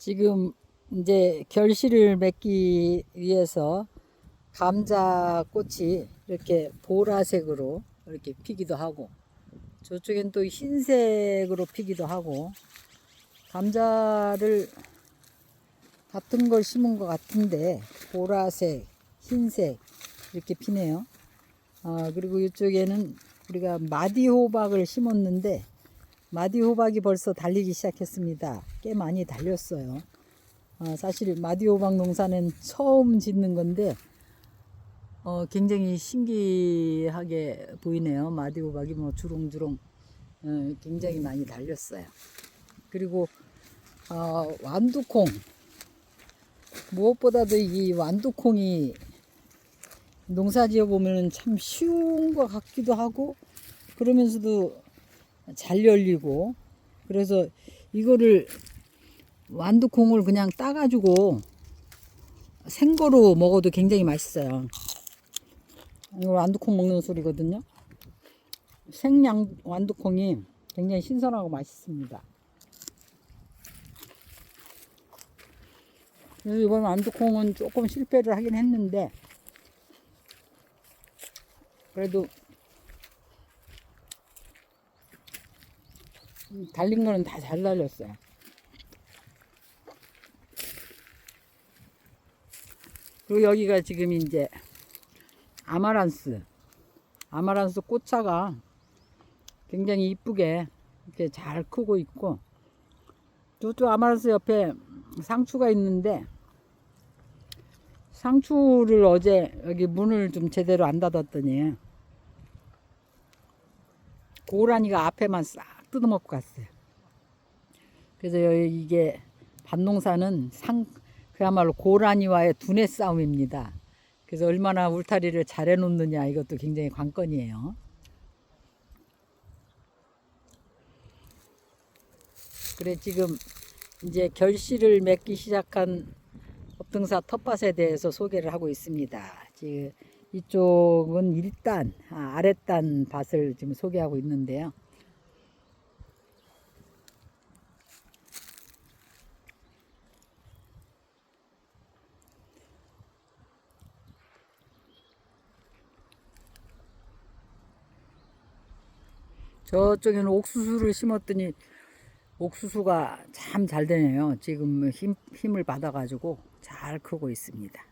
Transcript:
지금 이제 결실을 맺기 위해서 감자 꽃이 이렇게 보라색으로 이렇게 피기도 하고 저쪽엔 또 흰색으로 피기도 하고 감자를 같은 걸 심은 것 같은데 보라색, 흰색 이렇게 피네요. 아, 그리고 이쪽에는 우리가 마디호박을 심었는데 마디 호박이 벌써 달리기 시작했습니다. 꽤 많이 달렸어요. 어, 사실 마디 호박 농사는 처음 짓는 건데 어, 굉장히 신기하게 보이네요. 마디 호박이 뭐 주렁주렁 어, 굉장히 많이 달렸어요. 그리고 어, 완두콩 무엇보다도 이 완두콩이 농사 지어 보면 참 쉬운 것 같기도 하고 그러면서도 잘 열리고 그래서 이거를 완두콩을 그냥 따가지고 생거로 먹어도 굉장히 맛있어요. 이거 완두콩 먹는 소리거든요. 생양 완두콩이 굉장히 신선하고 맛있습니다. 그래서 이번 완두콩은 조금 실패를 하긴 했는데 그래도 달린 거는 다 잘 달렸어요. 그리고 여기가 지금 이제 아마란스, 아마란스 꽃차가 굉장히 이쁘게 이렇게 잘 크고 있고 저쪽 아마란스 옆에 상추가 있는데 상추를 어제 여기 문을 좀 제대로 안 닫았더니 고라니가 앞에만 싹 뜯어먹고 갔어요. 그래서 이게 밭농사는 상 그야말로 고라니와의 두뇌 싸움입니다. 그래서 얼마나 울타리를 잘 해놓느냐 이것도 굉장히 관건이에요. 그래 지금 이제 결실을 맺기 시작한 업등사 텃밭에 대해서 소개를 하고 있습니다. 지금 이쪽은 1단, 아, 아랫단 밭을 지금 소개하고 있는데요. 저쪽에는 옥수수를 심었더니 옥수수가 참 잘 되네요. 지금 힘, 힘을 받아가지고 잘 크고 있습니다.